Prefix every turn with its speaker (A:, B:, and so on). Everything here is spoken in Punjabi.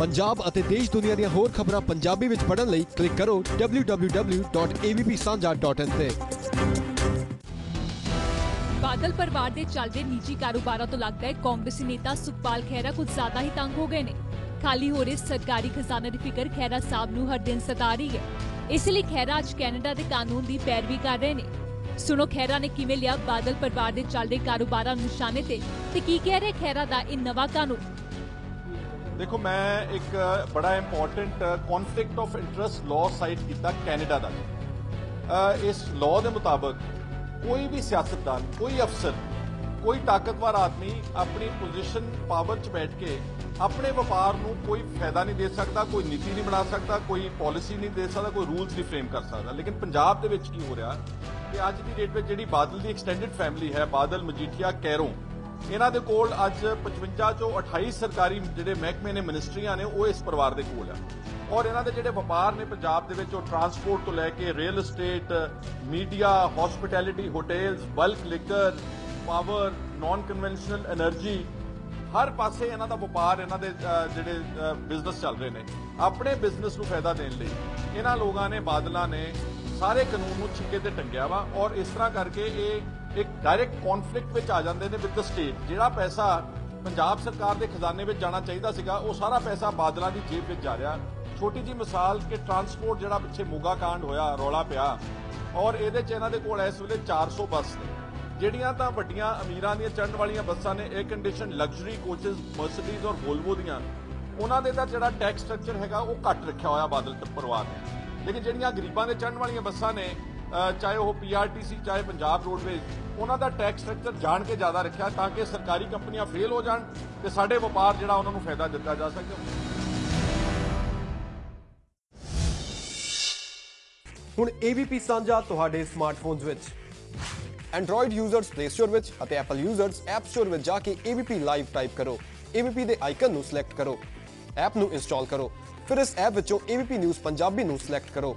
A: ਪੰਜਾਬ ਅਤੇ ਦੇਸ਼ ਦੁਨੀਆ ਦੀਆਂ ਹੋਰ ਖਬਰਾਂ ਪੰਜਾਬੀ ਵਿੱਚ ਪੜ੍ਹਨ ਲਈ ਕਲਿੱਕ ਕਰੋ www.avpsanja.in ਤੇ।
B: ਬਾਦਲ ਪਰਿਵਾਰ ਦੇ ਚੱਲਦੇ ਨਿੱਜੀ ਕਾਰੋਬਾਰਾਂ ਤੋਂ ਲੱਗਦਾ ਹੈ ਕਾਂਗਰਸੀ ਨੇਤਾ ਸੁਖਪਾਲ ਖਹਿਰਾ ਕੁਝ ਜ਼ਿਆਦਾ ਹੀ ਤੰਗ ਹੋ ਗਏ ਨੇ। ਖਾਲੀ ਹੋ ਰਹੇ ਸਰਕਾਰੀ ਖਜ਼ਾਨੇ ਦੀ ਫਿਕਰ ਖਹਿਰਾ ਸਾਹਿਬ ਨੂੰ ਹਰ ਦਿਨ ਸਤਾ ਰਹੀ ਹੈ। ਇਸ ਲਈ ਖਹਿਰਾ ਅੱਜ ਕੈਨੇਡਾ ਦੇ ਕਾਨੂੰਨ ਦੀ ਪੈਰਵੀ ਕਰ ਰਹੇ ਨੇ। ਸੁਣੋ ਖਹਿਰਾ ਨੇ ਕਿਵੇਂ ਲਿਆ ਬਾਦਲ ਪਰਿਵਾਰ ਦੇ ਚੱਲਦੇ ਕਾਰੋਬਾਰਾਂ ਨੂੰ ਨਿਸ਼ਾਨੇ ਤੇ ਤੇ ਕੀ ਕਹਿ ਰਿਹਾ ਖਹਿਰਾ ਦਾ ਇਹ ਨਵਾਂ ਕਾਨੂੰਨ?
C: ਦੇਖੋ, ਮੈਂ ਇੱਕ ਬੜਾ important conflict of interest law cite ਕੀਤਾ ਕੈਨੇਡਾ ਦਾ। ਇਸ ਲਾਅ ਦੇ ਮੁਤਾਬਕ ਕੋਈ ਵੀ ਸਿਆਸਤਦਾਨ, ਕੋਈ ਅਫਸਰ, ਕੋਈ ਤਾਕਤਵਰ ਆਦਮੀ ਆਪਣੀ ਪੋਜੀਸ਼ਨ ਪਾਵਰ 'ਚ ਬੈਠ ਕੇ ਆਪਣੇ ਵਪਾਰ ਨੂੰ ਕੋਈ ਫਾਇਦਾ ਨਹੀਂ ਦੇ ਸਕਦਾ, ਕੋਈ ਨੀਤੀ ਨਹੀਂ ਬਣਾ ਸਕਦਾ, ਕੋਈ ਪਾਲਿਸੀ ਨਹੀਂ ਦੇ ਸਕਦਾ, ਕੋਈ ਰੂਲਸ ਨਹੀਂ ਫਰੇਮ ਕਰ ਸਕਦਾ। ਲੇਕਿਨ ਪੰਜਾਬ ਦੇ ਵਿੱਚ ਕੀ ਹੋ ਰਿਹਾ ਕਿ ਅੱਜ ਦੀ ਡੇਟ ਵਿੱਚ ਜਿਹੜੀ ਬਾਦਲ ਦੀ ਐਕਸਟੈਂਡਡ ਫੈਮਿਲੀ ਹੈ, ਬਾਦਲ, ਮਜੀਠੀਆ, ਕੈਰੋਂ ਇਹਨਾਂ ਦੇ ਕੋਲ ਅੱਜ 55 ਚੋਂ 28 ਸਰਕਾਰੀ ਜਿਹੜੇ ਮਹਿਕਮੇ ਨੇ, ਮਿਨਿਸਟਰੀਆਂ ਨੇ, ਉਹ ਇਸ ਪਰਿਵਾਰ ਦੇ ਕੋਲ ਆ। ਔਰ ਇਹਨਾਂ ਦੇ ਜਿਹੜੇ ਵਪਾਰ ਨੇ ਪੰਜਾਬ ਦੇ ਵਿੱਚ, ਉਹ ਟਰਾਂਸਪੋਰਟ ਤੋਂ ਲੈ ਕੇ real estate media hospitality hotels bulk liquor power non conventional energy ਹਰ ਪਾਸੇ ਇਹਨਾਂ ਦਾ ਵਪਾਰ, ਇਹਨਾਂ ਦੇ ਜਿਹੜੇ ਬਿਜ਼ਨਸ ਚੱਲ ਰਹੇ ਨੇ। ਆਪਣੇ ਬਿਜ਼ਨਸ ਨੂੰ ਫਾਇਦਾ ਦੇਣ ਲਈ ਇਹਨਾਂ ਲੋਕਾਂ ਨੇ, ਬਾਦਲਾਂ ਨੇ ਸਾਰੇ ਕਾਨੂੰਨ ਨੂੰ ਛਿੱਕੇ ਤੇ ਟੰਗਿਆ ਵਾ। ਔਰ ਇਸ ਤਰ੍ਹਾਂ ਕਰਕੇ ਇਹ ਇੱਕ ਡਾਇਰੈਕਟ ਕਨਫਲਿਕਟ ਵਿੱਚ ਆ ਜਾਂਦੇ ਨੇ ਵਿਦ ਦ ਸਟੇਟ ਜਿਹੜਾ ਪੈਸਾ ਪੰਜਾਬ ਸਰਕਾਰ ਦੇ ਖਜ਼ਾਨੇ ਵਿੱਚ ਜਾਣਾ ਚਾਹੀਦਾ ਸੀਗਾ, ਉਹ ਸਾਰਾ ਪੈਸਾ ਬਾਦਲਾਂ ਦੀ ਜੇਬ ਵਿੱਚ ਜਾ ਰਿਹਾ। ਛੋਟੀ ਜੀ ਮਿਸਾਲ ਕਿ ਟਰਾਂਸਪੋਰਟ ਜਿਹੜਾ ਪਿੱਛੇ ਮੋਗਾ ਕਾਂਡ ਹੋਇਆ, ਰੌਲਾ ਪਿਆ, ਔਰ ਇਹਦੇ ਚ ਇਹਨਾਂ ਦੇ ਕੋਲ ਇਸ ਵੇਲੇ 400 ਬੱਸ ਨੇ। ਜਿਹੜੀਆਂ ਤਾਂ ਵੱਡੀਆਂ ਅਮੀਰਾਂ ਦੀਆਂ ਚੜਨ ਵਾਲੀਆਂ ਬੱਸਾਂ ਨੇ air condition luxury coaches Mercedes ਔਰ ਵੋਲਵੋ ਦੀਆਂ, ਉਹਨਾਂ ਦੇ ਤਾਂ ਜਿਹੜਾ ਟੈਕਸ ਸਟਰਕਚਰ ਹੈਗਾ, ਉਹ ਘੱਟ ਰੱਖਿਆ ਹੋਇਆ ਬਾਦਲ ਪਰਿਵਾਰ ਨੇ। ਲੇਕਿਨ ਜਿਹੜੀਆਂ ਗਰੀਬਾਂ ਦੇ ਚੜਨ ਵਾਲੀਆਂ ਬੱਸਾਂ ਨੇ ਚਾਹੇ ਉਹ ਪੀਆਰਟੀਸੀ ਚਾਹੇ ਪੰਜਾਬ ਰੋਡਵੇਜ਼, ਉਹਨਾਂ ਦਾ ਟੈਕਸ ਸਟਰਕਚਰ ਜਾਣ ਕੇ ਜ਼ਿਆਦਾ ਰੱਖਿਆ ਤਾਂ ਕਿ ਸਰਕਾਰੀ ਕੰਪਨੀਆਂ ਫੇਲ ਹੋ ਜਾਣ ਤੇ ਸਾਡੇ ਵਪਾਰ ਜਿਹੜਾ ਉਹਨਾਂ ਨੂੰ ਫਾਇਦਾ ਦਿੱਤਾ ਜਾ ਸਕੇ।
A: ਹੁਣ AVP ਸਾਂਝਾ ਤੁਹਾਡੇ ਸਮਾਰਟਫੋਨਸ ਵਿੱਚ। Android ਯੂਜ਼ਰਸ Play Store ਵਿੱਚ ਅਤੇ Apple ਯੂਜ਼ਰਸ App Store ਵਿੱਚ ਜਾ ਕੇ AVP ਲਾਈਵ ਟਾਈਪ ਕਰੋ। AVP ਦੇ ਆਈਕਨ ਨੂੰ ਸਿਲੈਕਟ ਕਰੋ। ਐਪ ਨੂੰ ਇੰਸਟਾਲ ਕਰੋ। ਫਿਰ ਇਸ ਐਪ ਵਿੱਚੋਂ AVP ਨਿਊਜ਼ ਪੰਜਾਬੀ ਨੂੰ ਸਿਲੈਕਟ ਕਰੋ।